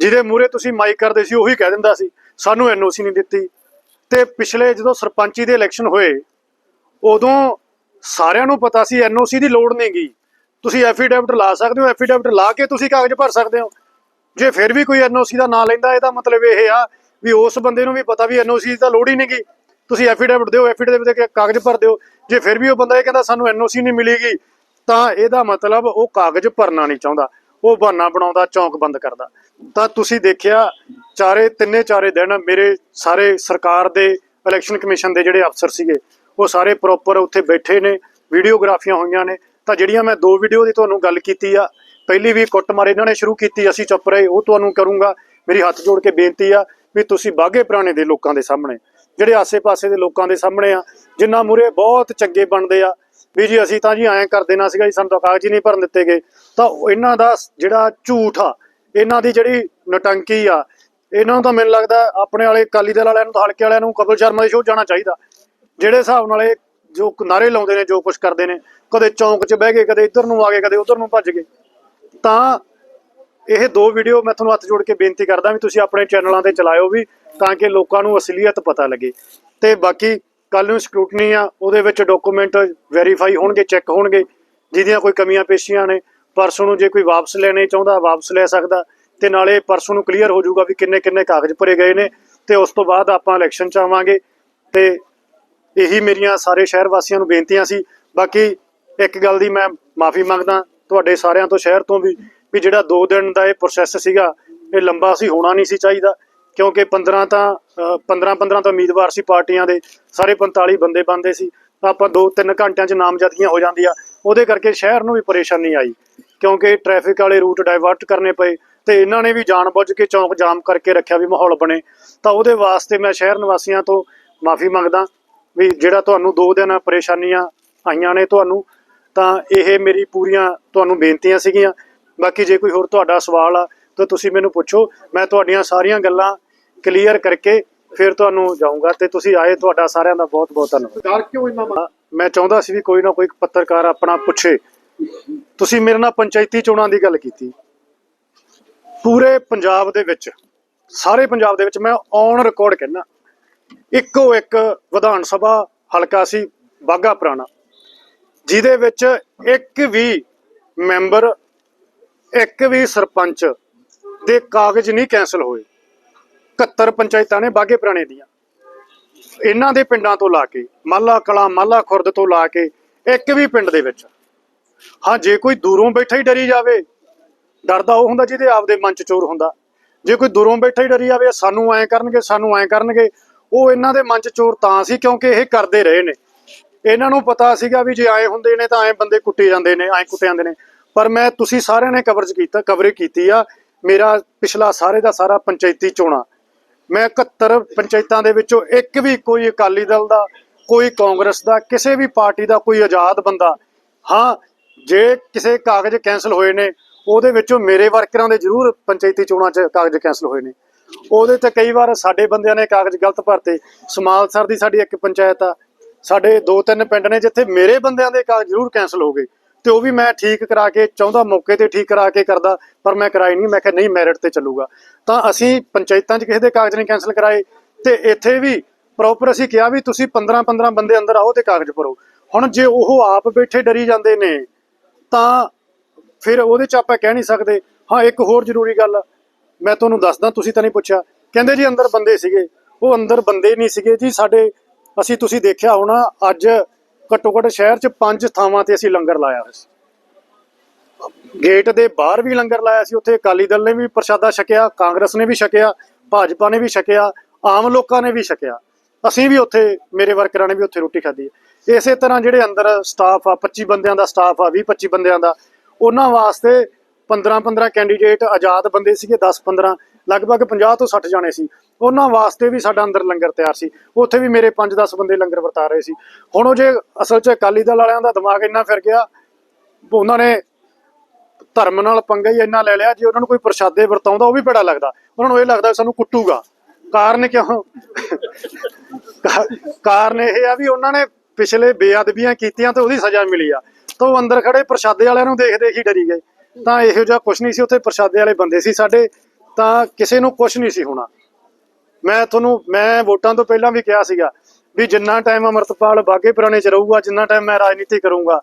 ਜਿਹਦੇ ਮੂਹਰੇ ਤੁਸੀਂ ਮਾਈਕ ਕਰਦੇ ਸੀ, ਉਹੀ ਕਹਿ ਦਿੰਦਾ ਸੀ, ਸਾਨੂੰ ਐਨਓਸੀ ਨਹੀਂ ਦਿੱਤੀ। ਤੇ ਪਿਛਲੇ ਜਦੋਂ ਸਰਪੰਚੀ ਦੇ ਇਲੈਕਸ਼ਨ ਹੋਏ, ਉਦੋਂ ਸਾਰਿਆਂ ਨੂੰ ਪਤਾ ਸੀ ਐਨਓਸੀ ਦੀ ਲੋੜ ਨਹੀਂਗੀ ਤੁਸੀਂ ਐਫੀਡੈਵਿਟ ਲਾ ਸਕਦੇ ਹੋ ਐਫੀਡੈਵਿਟ ਲਾ ਕੇ ਤੁਸੀਂ ਕਾਗਜ਼ ਭਰ ਸਕਦੇ ਹੋ। ਜੇ ਫਿਰ ਵੀ ਕੋਈ ਐਨਓਸੀ ਦਾ ਨਾਂ ਲੈਂਦਾ, ਇਹਦਾ ਮਤਲਬ ਇਹ ਆ ਵੀ ਉਸ ਬੰਦੇ ਨੂੰ ਵੀ ਪਤਾ ਵੀ ਐਨਓਸੀ ਦੀ ਤਾਂ ਲੋੜ ਹੀ ਨਹੀਂਗੀ ਤੁਸੀਂ ਐਫੀਡੈਵਿਟ ਦਿਓ ਐਫੀਡੈਵਿਟ ਦੇ ਕੇ ਕਾਗਜ਼ ਭਰ ਦਿਓ। ਜੇ ਫਿਰ ਵੀ ਉਹ ਬੰਦਾ ਇਹ ਕਹਿੰਦਾ, ਸਾਨੂੰ ਐਨਓਸੀ ਨਹੀਂ ਮਿਲੇਗੀ ਤਾਂ ਇਹਦਾ ਮਤਲਬ ਉਹ ਕਾਗਜ਼ ਭਰਨਾ ਨਹੀਂ ਚਾਹੁੰਦਾ। ਉਹ ਬਹਾਨਾ ਬਣਾਉਂਦਾ, ਚੌਂਕ ਬੰਦ ਕਰਦਾ। ਤਾਂ ਤੁਸੀਂ ਦੇਖਿਆ, ਚਾਰੇ, ਤਿੰਨੇ ਚਾਰੇ ਦਿਨ ਮੇਰੇ ਸਾਰੇ ਸਰਕਾਰ ਦੇ ਇਲੈਕਸ਼ਨ ਕਮਿਸ਼ਨ ਦੇ ਜਿਹੜੇ ਅਫਸਰ ਸੀਗੇ, ਉਹ ਸਾਰੇ ਪ੍ਰੋਪਰ ਉੱਥੇ ਬੈਠੇ ਨੇ ਵੀਡੀਓਗ੍ਰਾਫੀਆਂ ਹੋਈਆਂ ਨੇ। ਤਾਂ ਜਿਹੜੀਆਂ ਮੈਂ ਦੋ ਵੀਡੀਓ ਦੀ ਤੁਹਾਨੂੰ ਗੱਲ ਕੀਤੀ ਆ, ਪਹਿਲੀ ਵੀ ਕੁੱਟਮਾਰ ਇਹਨਾਂ ਨੇ ਸ਼ੁਰੂ ਕੀਤੀ, ਅਸੀਂ ਚੁੱਪ ਰਹੇ, ਉਹ ਤੁਹਾਨੂੰ ਕਰੂੰਗਾ। ਮੇਰੀ ਹੱਥ ਜੋੜ ਕੇ ਬੇਨਤੀ ਆ ਵੀ ਤੁਸੀਂ ਬਾਗੇ ਪੁਰਾਣੇ ਦੇ ਲੋਕਾਂ ਦੇ ਸਾਹਮਣੇ, ਜਿਹੜੇ ਆਸੇ-ਪਾਸੇ ਦੇ ਲੋਕਾਂ ਦੇ ਸਾਹਮਣੇ ਆ, ਜਿੰਨਾ ਮੂਰੇ ਬਹੁਤ ਚੰਗੇ ਬਣਦੇ ਆ ਵੀ ਜੀ ਅਸੀਂ ਤਾਂ ਜੀ ਐਂ ਕਰ ਦੇਣਾ ਸੀਗਾ ਜੀ, ਸਾਨੂੰ ਤਾਂ ਕਾਗਜ਼ ਹੀ ਨਹੀਂ ਭਰਨ ਦਿੱਤੇ ਗਏ। ਤਾਂ ਇਹਨਾਂ ਦਾ ਜਿਹੜਾ ਝੂਠ ਆ, ਇਹਨਾਂ ਦੀ ਜਿਹੜੀ ਨਟੰਕੀ ਆ, ਇਹਨਾਂ ਨੂੰ ਤਾਂ ਮੈਨੂੰ ਲੱਗਦਾ ਆਪਣੇ ਵਾਲੇ ਅਕਾਲੀ ਦਲ ਵਾਲਿਆਂ ਨੂੰ ਤਾਂ ਹਲਕੇ ਵਾਲਿਆਂ ਨੂੰ ਕਪਿਲ ਸ਼ਰਮਾ ਦੇ ਸ਼ੋਅ ਜਾਣਾ ਚਾਹੀਦਾ। ਜਿਹੜੇ ਹਿਸਾਬ ਨਾਲ ਇਹ ਜੋ ਨਾਰੇ ਲਾਉਂਦੇ ਨੇ, ਜੋ ਕੁਝ ਕਰਦੇ ਨੇ, ਕਦੇ ਚੌਂਕ 'ਚ ਬਹਿ ਗਏ, ਕਦੇ ਇੱਧਰ ਨੂੰ ਆ ਗਏ, ਕਦੇ ਉੱਧਰ ਨੂੰ ਭੱਜ ਗਏ। ਤਾਂ ਇਹ ਦੋ ਵੀਡੀਓ ਮੈਂ ਤੁਹਾਨੂੰ ਹੱਥ ਜੋੜ ਕੇ ਬੇਨਤੀ ਕਰਦਾ ਵੀ ਤੁਸੀਂ ਆਪਣੇ ਚੈਨਲਾਂ ਤੇ ਚਲਾਇਓ ਵੀ, ਤਾਂ ਕਿ ਲੋਕਾਂ ਨੂੰ ਅਸਲੀਅਤ ਪਤਾ ਲੱਗੇ। ਤੇ ਬਾਕੀ ਕੱਲ ਨੂੰ ਸਕਰੂਟਨੀ ਆ, ਉਹਦੇ ਵਿੱਚ ਡਾਕੂਮੈਂਟ ਵੈਰੀਫਾਈ ਹੋਣਗੇ ਚੈੱਕ ਹੋਣਗੇ, ਜਿਹਦੀਆਂ ਕੋਈ ਕਮੀਆਂ ਪੇਸ਼ੀਆਂ ਨੇ, ਪਰਸੋਂ ਨੂੰ ਜੇ ਕੋਈ ਵਾਪਸ ਲੈਣੇ ਚਾਹੁੰਦਾ, ਵਾਪਸ ਲੈ ਸਕਦਾ, ਤੇ ਨਾਲੇ ਪਰਸੋਂ ਨੂੰ ਕਲੀਅਰ ਹੋ ਜਾਊਗਾ ਵੀ ਕਿੰਨੇ ਕਿੰਨੇ ਕਾਗਜ਼ ਭਰੇ ਗਏ ਨੇ, ਤੇ ਉਸ ਤੋਂ ਬਾਅਦ ਆਪਾਂ ਇਲੈਕਸ਼ਨ ਚ ਆਵਾਂਗੇ, ਤੇ ਇਹੀ ਮੇਰੀਆਂ ਸਾਰੇ ਸ਼ਹਿਰ ਵਾਸੀਆਂ ਨੂੰ ਬੇਨਤੀਆਂ ਸੀ। ਬਾਕੀ ਇੱਕ ਗੱਲ ਦੀ ਮੈਂ ਮਾਫੀ ਮੰਗਦਾ, ਤੁਹਾਡੇ ਸਾਰਿਆਂ ਤੋਂ ਸ਼ਹਿਰ ਤੋਂ ਵੀ ਵੀ ਜਿਹੜਾ 2 ਦਿਨ ਦਾ ਇਹ ਪ੍ਰੋਸੈਸ ਸੀਗਾ, ਇਹ ਲੰਬਾ ਸੀ, ਹੋਣਾ ਨਹੀਂ ਸੀ ਚਾਹੀਦਾ। ਕਿਉਂਕਿ 15 ਤਾਂ 15 15 ਤਾਂ ਉਮੀਦਵਾਰ ਸੀ ਪਾਰਟੀਆਂ ਦੇ, ਸਾਰੇ 45 ਬੰਦੇ ਬੰਦੇ ਸੀ। ਆਪਾਂ 2-3 ਘੰਟਿਆਂ 'ਚ ਨਾਮਜ਼ਦਗੀਆਂ ਹੋ ਜਾਂਦੀਆਂ। ਉਹਦੇ ਕਰਕੇ ਸ਼ਹਿਰ ਨੂੰ ਵੀ ਪਰੇਸ਼ਾਨੀ ਆਈ, ਕਿਉਂਕਿ ਟ੍ਰੈਫਿਕ ਵਾਲੇ ਰੂਟ ਡਾਇਵਰਟ ਕਰਨੇ ਪਏ ਤੇ ਇਹਨਾਂ ਨੇ ਵੀ ਜਾਣਬੁੱਝ ਕੇ ਚੌਂਕ ਜਾਮ ਕਰਕੇ ਰੱਖਿਆ ਵੀ ਮਾਹੌਲ ਬਣੇ। ਤਾਂ ਉਹਦੇ ਵਾਸਤੇ ਮੈਂ ਸ਼ਹਿਰ ਨਿਵਾਸੀਆਂ ਤੋਂ ਮਾਫੀ ਮੰਗਦਾ ਵੀ ਜਿਹੜਾ ਤੁਹਾਨੂੰ 2 ਦਿਨ ਪਰੇਸ਼ਾਨੀਆਂ ਆਈਆਂ ਨੇ ਤੁਹਾਨੂੰ, ਤਾਂ ਇਹ ਮੇਰੀ ਪੂਰੀਆਂ ਤੁਹਾਨੂੰ ਬੇਨਤੀਆਂ ਸੀਗੀਆਂ। ਬਾਕੀ ਜੇ ਕੋਈ ਹੋਰ ਤੁਹਾਡਾ ਸਵਾਲ ਆ, ਤਾਂ ਤੁਸੀਂ ਮੈਨੂੰ ਪੁੱਛੋ। ਮੈਂ ਤੁਹਾਡੀਆਂ ਸਾਰੀਆਂ ਗੱਲਾਂ ਕਲੀਅਰ ਕਰਕੇ ਫਿਰ ਤੁਹਾਨੂੰ ਜਾਊਂਗਾ ਤੇ ਤੁਸੀਂ ਆਏ ਤੁਹਾਡਾ ਸਾਰਿਆਂ ਦਾ ਬਹੁਤ ਬਹੁਤ ਧੰਨਵਾਦ। ਸਰਕਾਰ ਕਿਉਂ ਇੰਨਾ ਮੈਂ ਚਾਹੁੰਦਾ ਸੀ ਵੀ ਕੋਈ ਨਾ ਕੋਈ ਪੱਤਰਕਾਰ ਆਪਣਾ ਪੁੱਛੇ। ਤੁਸੀਂ ਮੇਰੇ ਨਾਲ ਪੰਚਾਇਤੀ ਚੋਣਾਂ ਦੀ ਗੱਲ ਕੀਤੀ। ਪੂਰੇ ਪੰਜਾਬ ਦੇ ਵਿੱਚ ਸਾਰੇ ਪੰਜਾਬ ਦੇ ਵਿੱਚ ਮੈਂ ਔਨ ਰਿਕਾਰਡ ਕਹਿਣਾ ਇੱਕੋ ਇੱਕ ਵਿਧਾਨ ਸਭਾ ਹਲਕਾ ਸੀ ਬਾਗਾ ਪੁਰਾਣਾ ਜਿਹਦੇ ਵਿੱਚ ਇੱਕ ਵੀ ਮੈਂਬਰ ਇੱਕ ਵੀ ਸਰਪੰਚ ਦੇ ਕਾਗਜ਼ ਨਹੀਂ ਕੈਨਸਲ ਹੋਏ। 71 ਪੰਚਾਇਤਾਂ ਨੇ ਬਾਗੇ ਪੁਰਾਣੇ ਦੀਆਂ। ਇਹਨਾਂ ਦੇ ਪਿੰਡਾਂ ਤੋਂ ਲਾ ਕੇ, ਮਾਲਾ ਕਲਾ, ਮਾਲਾ ਖੁਰਦ ਤੋਂ ਲਾ ਕੇ, ਇੱਕ ਵੀ ਪਿੰਡ ਦੇ ਵਿੱਚ। ਹਾਂ, ਜੇ ਕੋਈ ਦੂਰੋਂ ਬੈਠਾ ਹੀ ਡਰੀ ਜਾਵੇ, ਡਰਦਾ ਉਹ ਹੁੰਦਾ ਜਿਹਦੇ ਆਪਦੇ ਮਨ ਚ ਚੋਰ ਹੁੰਦਾ। ਜੇ ਕੋਈ ਦੂਰੋਂ ਬੈਠਾ ਹੀ ਡਰੀ ਜਾਵੇ, ਸਾਨੂੰ ਐਂ ਕਰਨਗੇ, ਸਾਨੂੰ ਐਂ ਕਰਨਗੇ, ਉਹ ਇਹਨਾਂ ਦੇ ਮਨ ਚ ਚੋਰ ਤਾਂ ਸੀ ਕਿਉਂਕਿ ਇਹ ਕਰਦੇ ਰਹੇ ਨੇ। ਇਹਨਾਂ ਨੂੰ ਪਤਾ ਸੀਗਾ ਵੀ ਜੇ ਐਂ ਹੁੰਦੇ ਨੇ ਤਾਂ ਐਂ ਬੰਦੇ ਕੁੱਟੇ ਜਾਂਦੇ ਨੇ, ਐਂ ਕੁੱਟੇ ਜਾਂਦੇ ਨੇ। ਪਰ ਮੈਂ, ਤੁਸੀਂ ਸਾਰਿਆਂ ਨੇ ਕਵਰੇਜ ਕੀਤਾ ਕਵਰੇਜ ਕੀਤੀ ਆ। ਮੇਰਾ ਪਿਛਲਾ ਸਾਰੇ ਦਾ ਸਾਰਾ ਪੰਚਾਇਤੀ ਚੋਣਾਂ। ਮੈਂ 71 ਪੰਚਾਇਤਾਂ ਦੇ ਵਿੱਚੋਂ ਇੱਕ ਵੀ ਕੋਈ ਅਕਾਲੀ ਦਲ ਦਾ, ਕੋਈ ਕਾਂਗਰਸ ਦਾ, ਕਿਸੇ ਵੀ ਪਾਰਟੀ ਦਾ ਕੋਈ ਆਜ਼ਾਦ ਬੰਦਾ। ਹਾਂ, ਜੇ ਕਿਸੇ ਕਾਗਜ਼ ਕੈਨਸਲ ਹੋਏ ਨੇ, ਉਹਦੇ ਵਿੱਚੋਂ ਮੇਰੇ ਵਰਕਰਾਂ ਦੇ ਜ਼ਰੂਰ ਪੰਚਾਇਤੀ ਚੋਣਾਂ 'ਚ ਕਾਗਜ਼ ਕੈਨਸਲ ਹੋਏ ਨੇ। ਉਹਦੇ ਤੇ ਕਈ ਵਾਰ ਸਾਡੇ ਬੰਦਿਆਂ ਨੇ ਕਾਗਜ਼ ਗਲਤ ਭਰਤੇ। ਸਮਾਲਸਰ ਦੀ ਸਾਡੀ ਇੱਕ ਪੰਚਾਇਤ ਆ। ਸਾਡੇ ਦੋ ਤਿੰਨ ਪਿੰਡ ਨੇ ਜਿੱਥੇ ਮੇਰੇ ਬੰਦਿਆਂ ਦੇ ਕਾਗਜ਼ ਜ਼ਰੂਰ ਕੈਨਸਲ ਹੋ ਗਏ। ਤੇ ਉਹ ਵੀ ਮੈਂ ਠੀਕ ਕਰਾ ਕੇ, ਚਾਹੁੰਦਾ ਮੌਕੇ ਤੇ ਠੀਕ ਕਰਾ ਕੇ ਕਰਦਾ, ਪਰ ਮੈਂ ਕਰਾਈ ਨਹੀਂ। ਮੈਂ ਕਿਹਾ, ਨਹੀਂ ਮੈਰਿਟ ਤੇ ਚੱਲੂਗਾ। ਤਾਂ ਅਸੀਂ ਪੰਚਾਇਤਾਂ 'ਚ ਕਿਸੇ ਦੇ ਕਾਗਜ਼ ਨਹੀਂ ਕੈਨਸਲ ਕਰਾਏ ਤੇ ਇੱਥੇ ਵੀ ਪ੍ਰੋਪਰ ਅਸੀਂ ਕਿਹਾ ਵੀ ਤੁਸੀਂ 15 15 ਬੰਦੇ ਅੰਦਰ ਆਓ ਤੇ ਕਾਗਜ਼ ਭਰੋ। ਹੁਣ ਜੇ ਉਹ ਆਪ ਬੈਠੇ ਡਰੀ ਜਾਂਦੇ ਨੇ, ਤਾਂ ਫਿਰ ਉਹਦੇ 'ਚ ਆਪਾਂ ਕਹਿ ਨਹੀਂ ਸਕਦੇ। ਹਾਂ, ਇੱਕ ਹੋਰ ਜ਼ਰੂਰੀ ਗੱਲ, ਮੈਂ ਤੁਹਾਨੂੰ ਦੱਸਦਾ, ਤੁਸੀਂ ਤਾਂ ਨਹੀਂ ਪੁੱਛਿਆ। ਕਹਿੰਦੇ ਜੀ ਅੰਦਰ ਬੰਦੇ ਸੀਗੇ। ਉਹ ਅੰਦਰ ਬੰਦੇ ਨਹੀਂ ਸੀਗੇ ਜੀ। ਸਾਡੇ, ਅਸੀਂ ਤੁਸੀਂ ਦੇਖਿਆ ਹੋਣਾ, ਅੱਜ ਘੱਟੋ ਘੱਟ ਸ਼ਹਿਰ 'ਚ ਪੰਜ ਥਾਵਾਂ ਤੇ ਅਸੀਂ ਲੰਗਰ ਲਾਇਆ ਹੋਇਆ ਸੀ। ਗੇਟ ਦੇ ਬਾਹਰ ਵੀ ਲੰਗਰ ਲਾਇਆ ਸੀ, ਉੱਥੇ ਅਕਾਲੀ ਦਲ ਨੇ ਵੀ ਪ੍ਰਸ਼ਾਦਾ ਛਕਿਆ, ਕਾਂਗਰਸ ਨੇ ਵੀ ਛਕਿਆ, ਭਾਜਪਾ ਨੇ ਵੀ ਛਕਿਆ, ਆਮ ਲੋਕਾਂ ਨੇ ਵੀ ਛਕਿਆ। ਅਸੀਂ ਵੀ ਉੱਥੇ, ਮੇਰੇ ਵਰਕਰਾਂ ਨੇ ਵੀ ਉੱਥੇ ਰੋਟੀ ਖਾਧੀ ਇਸੇ ਤਰ੍ਹਾਂ ਜਿਹੜੇ ਅੰਦਰ ਸਟਾਫ ਆ 25 ਬੰਦਿਆਂ ਦਾ ਸਟਾਫ ਆ 20 25 ਬੰਦਿਆਂ ਦਾ, ਉਹਨਾਂ ਵਾਸਤੇ 15 15 ਕੈਂਡੀਡੇਟ ਆਜ਼ਾਦ ਬੰਦੇ ਸੀਗੇ 10 15 ਲਗਭਗ 50 ਤੋਂ 60 ਜਾਣੇ ਸੀ। ਉਹਨਾਂ ਵਾਸਤੇ ਵੀ ਸਾਡਾ ਅੰਦਰ ਲੰਗਰ ਤਿਆਰ ਸੀ। ਉੱਥੇ ਵੀ ਮੇਰੇ 5 10 ਬੰਦੇ ਲੰਗਰ ਵਰਤਾ ਰਹੇ ਸੀ। ਹੁਣ ਉਹ ਜੇ ਅਸਲ 'ਚ ਅਕਾਲੀ ਦਲ ਵਾਲਿਆਂ ਦਾ ਦਿਮਾਗ ਇੰਨਾ ਫਿਰ ਗਿਆ, ਉਹਨਾਂ ਨੇ ਧਰਮ ਨਾਲ ਪੰਗਾ ਹੀ ਇੰਨਾ ਲੈ ਲਿਆ, ਜੇ ਉਹਨਾਂ ਨੂੰ ਕੋਈ ਪ੍ਰਸ਼ਾਦੇ ਵਰਤਾਉਂਦਾ, ਉਹ ਵੀ ਬੜਾ ਲੱਗਦਾ। ਉਹਨਾਂ ਨੂੰ ਇਹ ਲੱਗਦਾ ਸਾਨੂੰ ਕੁੱਟੂਗਾ। ਕਾਰਨ ਕਿਉਂ? ਕਾਰਨ ਇਹ ਆ ਵੀ ਉਹਨਾਂ ਨੇ ਪਿਛਲੇ ਬੇਅਦਬੀਆਂ ਕੀਤੀਆਂ ਤੇ ਉਹਦੀ ਸਜ਼ਾ ਮਿਲੀ ਆ। ਤਾਂ ਉਹ ਅੰਦਰ ਖੜੇ ਪ੍ਰਸ਼ਾਦੇ ਵਾਲਿਆਂ ਨੂੰ ਦੇਖ ਦੇਖ ਹੀ ਡਰੀ ਗਏ। ਤਾਂ ਇਹੋ ਜਿਹਾ ਕੁਝ ਨਹੀਂ ਸੀ, ਉੱਥੇ ਪ੍ਰਸ਼ਾਦੇ ਵਾਲੇ ਬੰਦੇ ਸੀ ਸਾਡੇ। ਤਾਂ ਕਿਸੇ ਨੂੰ ਕੁਝ ਨਹੀਂ ਸੀ ਹੋਣਾ। ਮੈਂ ਤੁਹਾਨੂੰ, ਮੈਂ ਵੋਟਾਂ ਤੋਂ ਪਹਿਲਾਂ ਵੀ ਕਿਹਾ ਸੀਗਾ ਵੀ ਜਿੰਨਾ ਟਾਈਮ ਅਮਰਤਪਾਲ ਬਾਗੇ ਪੁਰਾਣੇ ਚ ਰਹੂਗਾ, ਜਿੰਨਾ ਟਾਈਮ ਮੈਂ ਰਾਜਨੀਤੀ ਕਰੂੰਗਾ,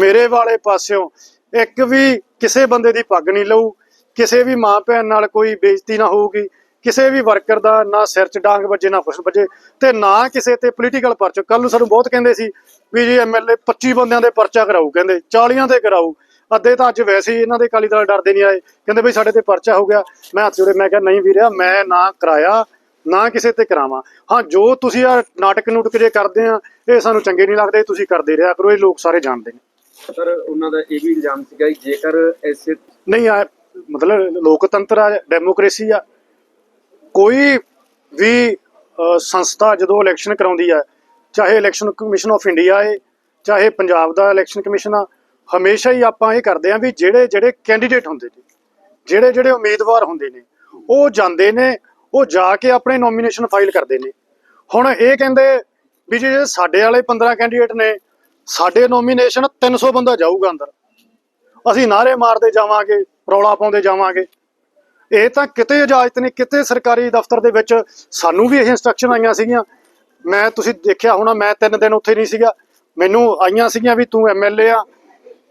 ਮੇਰੇ ਵਾਲੇ ਪਾਸਿਓਂ ਇੱਕ ਵੀ ਕਿਸੇ ਬੰਦੇ ਦੀ ਪੱਗ ਨਹੀਂ ਲਊ, ਕਿਸੇ ਵੀ ਮਾਂ ਭੈਣ ਨਾਲ ਕੋਈ ਬੇਇੱਜ਼ਤੀ ਨਾ ਹੋਊਗੀ, ਕਿਸੇ ਵੀ ਵਰਕਰ ਦਾ ਨਾ ਸਿਰ 'ਚ ਡਾਂਗ ਵੱਜੇ, ਨਾ ਕੁਛ ਵੱਜੇ ਤੇ ਨਾ ਕਿਸੇ ਤੇ ਪੋਲੀਟੀਕਲ ਪਰਚਾ। ਕੱਲ ਨੂੰ ਸਾਨੂੰ ਬਹੁਤ ਕਹਿੰਦੇ ਸੀ ਵੀ ਜੀ ਐਮਐਲਏ 25 ਬੰਦਿਆਂ ਦੇ ਪਰਚਾ ਕਰਾਊ, ਕਹਿੰਦੇ 40 ਦੇ ਕਰਾਊ। ਅੱਧੇ ਤਾਂ ਅੱਜ ਵੈਸੇ ਹੀ ਇਹਨਾਂ ਦੇ ਕਾਲੀ ਦਲ ਡਰਦੇ ਨਹੀਂ ਆਏ, ਕਹਿੰਦੇ ਬਈ ਸਾਡੇ ਤੇ ਪਰਚਾ ਹੋ ਗਿਆ। ਮੈਂ ਹੱਥ ਜੋੜੇ, ਮੈਂ ਕਿਹਾ, ਨਹੀਂ ਵੀਰਿਆ, ਮੈਂ ਨਾ ਕਰਾਇਆ ਨਾ ਕਿਸੇ ਤੇ ਕਰਾਵਾਂ। ਹਾਂ ਜੋ ਤੁਸੀਂ ਆ ਨਾਟਕ ਨੂਟਕ ਜੇ ਕਰਦੇ ਆ ਇਹ ਸਾਨੂੰ ਚੰਗੇ ਨਹੀਂ ਲੱਗਦੇ ਤੁਸੀਂ ਕਰਦੇ ਰਿਹਾ ਕਰੋ ਇਹ ਲੋਕ ਸਾਰੇ ਜਾਣਦੇ ਨੇ। ਸਰ ਉਹਨਾਂ ਦਾ ਇਹ ਵੀ ਇਲਜ਼ਾਮ ਸੀਗਾ ਕਿ ਜੇਕਰ ਐਸੇ ਨਹੀਂ ਆ ਮਤਲਬ ਲੋਕਤੰਤਰ ਆ ਡੈਮੋਕ੍ਰੇਸੀ ਆ ਕੋਈ ਵੀ ਸੰਸਥਾ ਜਦੋਂ ਇਲੈਕਸ਼ਨ ਕਰਾਉਂਦੀ ਆ ਚਾਹੇ ਇਲੈਕਸ਼ਨ ਕਮਿਸ਼ਨ ਆਫ ਇੰਡੀਆ ਹੈ ਚਾਹੇ ਪੰਜਾਬ ਦਾ ਇਲੈਕਸ਼ਨ ਕਮਿਸ਼ਨ ਆ ਹਮੇਸ਼ਾ ਹੀ ਆਪਾਂ ਇਹ ਕਰਦੇ ਆ ਵੀ ਜਿਹੜੇ ਜਿਹੜੇ ਕੈਂਡੀਡੇਟ ਹੁੰਦੇ ਨੇ ਜਿਹੜੇ ਜਿਹੜੇ ਉਮੀਦਵਾਰ ਹੁੰਦੇ ਨੇ ਉਹ ਜਾਂਦੇ ਨੇ ਉਹ ਜਾ ਕੇ ਆਪਣੇ ਨੋਮੀਨੇਸ਼ਨ ਫਾਈਲ ਕਰਦੇ ਨੇ। ਹੁਣ ਇਹ ਕਹਿੰਦੇ ਵੀ ਜੇ ਸਾਡੇ ਵਾਲੇ 15 ਕੈਂਡੀਡੇਟ ਨੇ, ਸਾਡੇ ਨੋਮੀਨੇਸ਼ਨ 300 ਬੰਦਾ ਜਾਊਗਾ ਅੰਦਰ। ਅਸੀਂ ਨਾਰੇ ਮਾਰਦੇ ਜਾਵਾਂਗੇ, ਰੌਲਾ ਪਾਉਂਦੇ ਜਾਵਾਂਗੇ। ਇਹ ਤਾਂ ਕਿਤੇ ਇਜਾਜ਼ਤ ਨਹੀਂ, ਕਿਤੇ ਸਰਕਾਰੀ ਦਫ਼ਤਰ ਦੇ ਵਿੱਚ ਸਾਨੂੰ ਵੀ ਇਹ ਇਨਸਟਰਕਸ਼ਨ ਆਈਆਂ ਸੀਗੀਆਂ। ਮੈਂ, ਤੁਸੀਂ ਦੇਖਿਆ ਹੋਣਾ, ਮੈਂ ਤਿੰਨ ਦਿਨ ਉੱਥੇ ਨਹੀਂ ਸੀਗਾ। ਮੈਨੂੰ ਆਈਆਂ ਸੀਗੀਆਂ ਵੀ ਤੂੰ ਐਮਐਲਏ ਆ,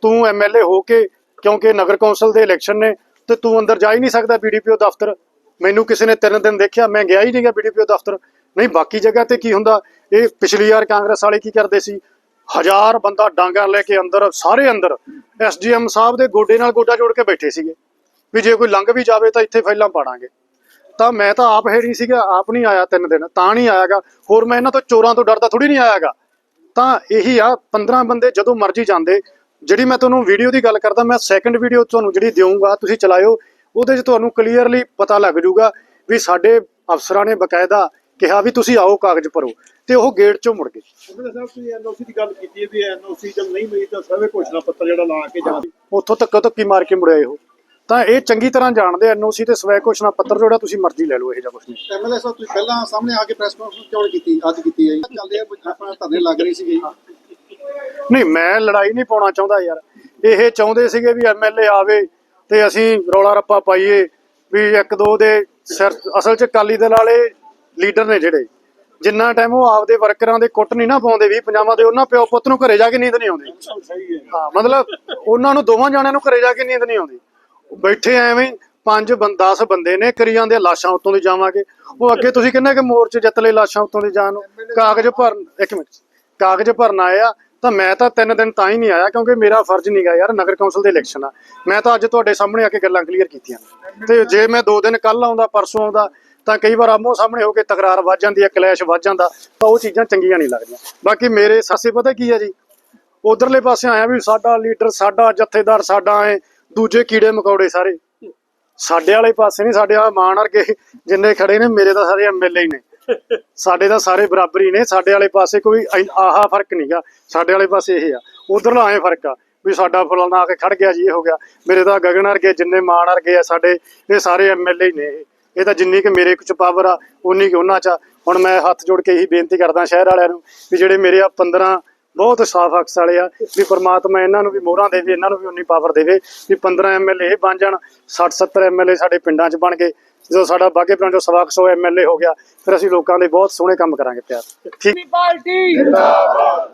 ਤੂੰ ਐਮਐਲਏ ਹੋ ਕੇ, ਕਿਉਂਕਿ ਨਗਰ ਕੌਂਸਲ ਦੇ ਇਲੈਕਸ਼ਨ ਨੇ, ਤੇ ਤੂੰ ਅੰਦਰ ਜਾ ਹੀ ਨਹੀਂ ਸਕਦਾ ਬੀਡੀਪੀਓ ਦਫ਼ਤਰ। ਮੈਨੂੰ ਕਿਸੇ ਨੇ ਤਿੰਨ ਦਿਨ ਦੇਖਿਆ, ਮੈਂ ਗਿਆ ਹੀ ਨਹੀਂਗਾ ਬੀਡੀਪੀਓ ਦਫ਼ਤਰ। ਨਹੀਂ, ਬਾਕੀ ਜਗ੍ਹਾ ਤੇ ਕੀ ਹੁੰਦਾ? ਇਹ ਪਿਛਲੀ ਵਾਰ ਕਾਂਗਰਸ ਵਾਲੇ ਕੀ ਕਰਦੇ ਸੀ? ਹਜ਼ਾਰ ਬੰਦਾ ਡਾਂਗਾ ਲੈ ਕੇ ਅੰਦਰ, ਸਾਰੇ ਅੰਦਰ ਐਸਡੀਐਮ ਸਾਹਿਬ ਦੇ ਗੋਡੇ ਨਾਲ ਗੋਡਾ ਜੋੜ ਕੇ ਬੈਠੇ ਸੀਗੇ। ਵੀ ਜੇ ਕੋਈ ਲੰਘ ਵੀ ਜਾਵੇ ਤਾਂ ਇੱਥੇ ਫਾਈਲਾਂ ਪਾੜਾਂਗੇ। ਤਾਂ ਮੈਂ ਤਾਂ ਆਪ ਹੈ ਨਹੀਂ ਸੀਗਾ, ਆਪ ਨਹੀਂ ਆਇਆ ਤਿੰਨ ਦਿਨ, ਤਾਂ ਨਹੀਂ ਆਇਆਗਾ। ਹੋਰ ਮੈਂ ਇਹਨਾਂ ਤੋਂ ਚੋਰਾਂ ਤੋਂ ਡਰਦਾ ਥੋੜੀ ਨਹੀਂ ਆਇਆਗਾ। ਤਾਂ ਇਹੀ ਆ 15 ਬੰਦੇ ਜਦੋਂ ਮਰਜ਼ੀ ਜਾਂਦੇ, ਜਿਹੜੀ ਮੈਂ ਤੁਹਾਨੂੰ ਵੀਡੀਓ ਦੀ ਗੱਲ ਕਰਦਾ, ਮੈਂ ਸੈਕੰਡ ਵੀਡੀਓ ਤੁਹਾਨੂੰ ਜਿਹੜੀ ਦੇਵਾਂਗਾ ਤੁਸੀਂ ਚਲਾਇਓ। ਉਹਦੇ 'ਚ ਤੁਹਾਨੂੰ ਕਲੀਅਰਲੀ ਪਤਾ ਲੱਗ ਜਾਊਗਾ ਵੀ ਸਾਡੇ ਅਫਸਰਾਂ ਨੇ ਬਕਾਇਦਾ ਕਿਹਾ ਵੀ ਤੁਸੀਂ ਆਓ ਕਾਗਜ਼ ਭਰੋ ਤੇ ਉਹ ਗੇਟ 'ਚੋਂ ਮੁੜ ਗਏ। ਉਹਨਾਂ ਸਾਹਿਬ ਤੁਸੀਂ ਐਨਓਸੀ ਦੀ ਗੱਲ ਕੀਤੀ ਹੈ ਵੀ ਐਨਓਸੀ ਜਦ ਨਹੀਂ ਮਿਲੀ ਤਾਂ ਸਰਵੇ ਘੋਸ਼ਣਾ ਪੱਤਰ ਜਿਹੜਾ ਲਾ ਕੇ ਜਾ ਉੱਥੋਂ ਧੱਕਾ ਧੱਕੀ ਮਾਰ ਕੇ ਮੁੜਿਆ ਇਹੋ ਤਾਂ ਇਹ ਚੰਗੀ ਤਰ੍ਹਾਂ ਜਾਣਦੇ ਐਨਓਸੀ ਤੇ ਸਵੈ ਘੋਸ਼ਣਾ ਪੱਤਰ ਜਿਹੜਾ ਤੁਸੀਂ ਮਰਜ਼ੀ ਲੈ ਲਓ ਇਹ ਜਿਹਾ ਕੁਝ ਨਹੀਂ। ਐਮਐਲਏ ਸਾਹਿਬ ਤੁਸੀਂ ਪਹਿਲਾਂ ਸਾਹਮਣੇ ਆ ਕੇ ਪ੍ਰੈਸ ਕਾਨਫਰੰਸ ਕਿਉਂ ਨਹੀਂ ਕੀਤੀ? ਅੱਜ ਕੀਤੀ ਹੈ ਜੀ। ਚੱਲਦੇ ਆ ਆਪਣਾ ਧਰਨੇ ਲੱਗ ਰਹੀ ਸੀਗੀ ਨਹੀਂ ਮੈਂ ਲੜਾਈ ਨਹੀਂ ਪਾਉਣਾ ਚਾਹੁੰਦਾ ਯਾਰ। ਇਹ ਚਾਹੁੰਦੇ ਸੀਗੇ ਵੀ ਐਮਐਲਏ ਆਵੇ ਤੇ ਅਸੀਂ ਰੌਲਾ ਰੱਪਾ ਪਾਈਏ ਵੀ ਇੱਕ ਦੋ ਦੇ ਸਿਰ ਅਸਲ 'ਚ ਕਾਲੀ ਦਲ ਵਾਲੇ ਲੀਡਰ ਨੇ ਜਿਹੜੇ ਜਿੰਨਾ ਟਾਈਮ ਉਹ ਆਪਦੇ ਵਰਕਰਾਂ ਦੇ ਕੁੱਟ ਨਹੀਂ ਨਾ ਪਾਉਂਦੇ ਵੀ ਪੰਜਾਬਾਂ ਦੇ ਉਹਨਾਂ ਪਿਓ ਪੁੱਤ ਨੂੰ ਘਰੇ ਜਾ ਕੇ ਨੀਂਦ ਨਹੀਂ ਆਉਂਦੀ। ਹੈ। ਮਤਲਬ ਉਹਨਾਂ ਨੂੰ ਦੋਵਾਂ ਜਾਣਿਆਂ ਨੂੰ ਘਰੇ ਜਾ ਕੇ ਨੀਂਦ ਨਹੀਂ ਆਉਂਦੀ। ਬੈਠੇ ਐਵੇਂ ਪੰਜ ਬੰਦ 10 ਬੰਦੇ ਨੇ ਕਰੀ ਜਾਂਦੇ ਲਾਸ਼ਾਂ ਉੱਤੋਂ ਦੀ ਜਾਵਾਂਗੇ। ਉਹ ਅੱਗੇ ਤੁਸੀਂ ਕਿੰਨੇ ਕਿ ਮੋਰਚੇ ਜਿੱਤ ਲਏ ਲਾਸ਼ਾਂ ਉੱਤੋਂ ਦੀ ਜਾਣ ਨੂੰ। ਕਾਗਜ਼ ਭਰਨ ਇੱਕ ਮਿੰਟ ਕਾਗਜ਼ ਭਰਨ ਆਇਆ ਤਾਂ ਮੈਂ ਤਾਂ ਤਿੰਨ ਦਿਨ ਤਾਂ ਹੀ ਨਹੀਂ ਆਇਆ ਕਿਉਂਕਿ ਮੇਰਾ ਫਰਜ਼ ਨਹੀਂਗਾ ਯਾਰ, ਨਗਰ ਕੌਂਸਲ ਦੇ ਇਲੈਕਸ਼ਨ ਆ। ਮੈਂ ਤਾਂ ਅੱਜ ਤੁਹਾਡੇ ਸਾਹਮਣੇ ਆ ਕੇ ਗੱਲਾਂ ਕਲੀਅਰ ਕੀਤੀਆਂ। ਤੇ ਜੇ ਮੈਂ ਦੋ ਦਿਨ ਕੱਲ ਆਉਂਦਾ, ਪਰਸੋਂ ਆਉਂਦਾ, ਤਾਂ ਕਈ ਵਾਰ ਆਮੋ ਸਾਹਮਣੇ ਹੋ ਕੇ ਤਕਰਾਰ ਵੱਜ ਜਾਂਦੀ ਹੈ, ਕਲੈਸ਼ ਵੱਜ ਜਾਂਦਾ, ਤਾਂ ਉਹ ਚੀਜ਼ਾਂ ਚੰਗੀਆਂ ਨਹੀਂ ਲੱਗਦੀਆਂ। ਬਾਕੀ ਮੇਰੇ ਸਾਸੇ ਪਤਾ ਕੀ ਹੈ ਜੀ? ਉਧਰਲੇ ਪਾਸੇ ਆਇਆ ਵੀ ਸਾਡਾ ਲੀਡਰ, ਸਾਡਾ ਜਥੇਦਾਰ, ਸਾਡਾ ਐ, ਦੂਜੇ ਕੀੜੇ ਮਕੌੜੇ ਸਾਰੇ। ਸਾਡੇ ਵਾਲੇ ਪਾਸੇ ਨਹੀਂ, ਸਾਡੇ ਆ ਮਾਨ ਵਰਗੇ ਜਿੰਨੇ ਖੜੇ ਨੇ, ਮੇਰੇ ਤਾਂ ਸਾਰੇ ਐਮਐਲਏ ਹੀ ਨੇ। ਸਾਡੇ ਤਾਂ ਸਾਰੇ ਬਰਾਬਰ ਹੀ ਨੇ, ਸਾਡੇ ਵਾਲੇ ਪਾਸੇ ਕੋਈ ਆਹਾ ਫ਼ਰਕ ਨਹੀਂਗਾ ਸਾਡੇ ਵਾਲੇ ਪਾਸੇ ਇਹ ਆ, ਉਧਰਲਾ ਐ ਫ਼ਰਕ ਆ ਵੀ ਸਾਡਾ ਫਲਾਣਾ ਆ ਕੇ ਖੜ ਗਿਆ ਜੀ, ਇਹ ਹੋ ਗਿਆ ਮੇਰੇ ਤਾਂ ਗਗਨ ਵਰਗੇ, ਜਿੰਨੇ ਮਾਨ ਵਰਗੇ ਆ ਸਾਡੇ, ਇਹ ਸਾਰੇ ਐਮਐਲਏ ਹੀ ਨੇ ਇਹ। ਤਾਂ ਜਿੰਨੀ ਕਿ ਮੇਰੇ ਕੁਝ ਪਾਵਰ ਆ ਉਨੀ ਕਿ ਉਹਨਾਂ ਚ ਆ। ਹੁਣ ਮੈਂ ਹੱਥ ਜੋੜ ਕੇ ਇਹੀ ਬੇਨਤੀ ਕਰਦਾ ਸ਼ਹਿਰ ਵਾਲਿਆਂ ਨੂੰ ਵੀ ਜਿਹੜੇ ਮੇਰੇ ਆ 15 ਬਹੁਤ ਸਾਫ਼ ਅਕਸ ਵਾਲੇ ਆ ਵੀ ਪ੍ਰਮਾਤਮਾ ਇਹਨਾਂ ਨੂੰ ਵੀ ਮੋਹਰਾਂ ਦੇਵੇ ਇਹਨਾਂ ਨੂੰ ਵੀ ਉਨੀ ਪਾਵਰ ਦੇਵੇ ਵੀ 15 ਐਮਐਲਏ ਇਹ ਬਣ ਜਾਣ 60 70 ਐਮਐਲਏ ਸਾਡੇ ਪਿੰਡਾਂ 'ਚ ਬਣ ਗਏ ਜਦੋਂ ਸਾਡਾ ਬਾਗੇ ਪਿੰਡ ਚੋਂ ਸਵਾ ਕੁ ਸੌ ਐਮਐਲਏ ਹੋ ਗਿਆ ਫਿਰ ਅਸੀਂ ਲੋਕਾਂ ਦੇ ਬਹੁਤ ਸੋਹਣੇ ਕੰਮ ਕਰਾਂਗੇ ਪਿਆਰ ਠੀਕ। ਪਾਰਟੀ ਜਿੰਦਾਬਾਦ।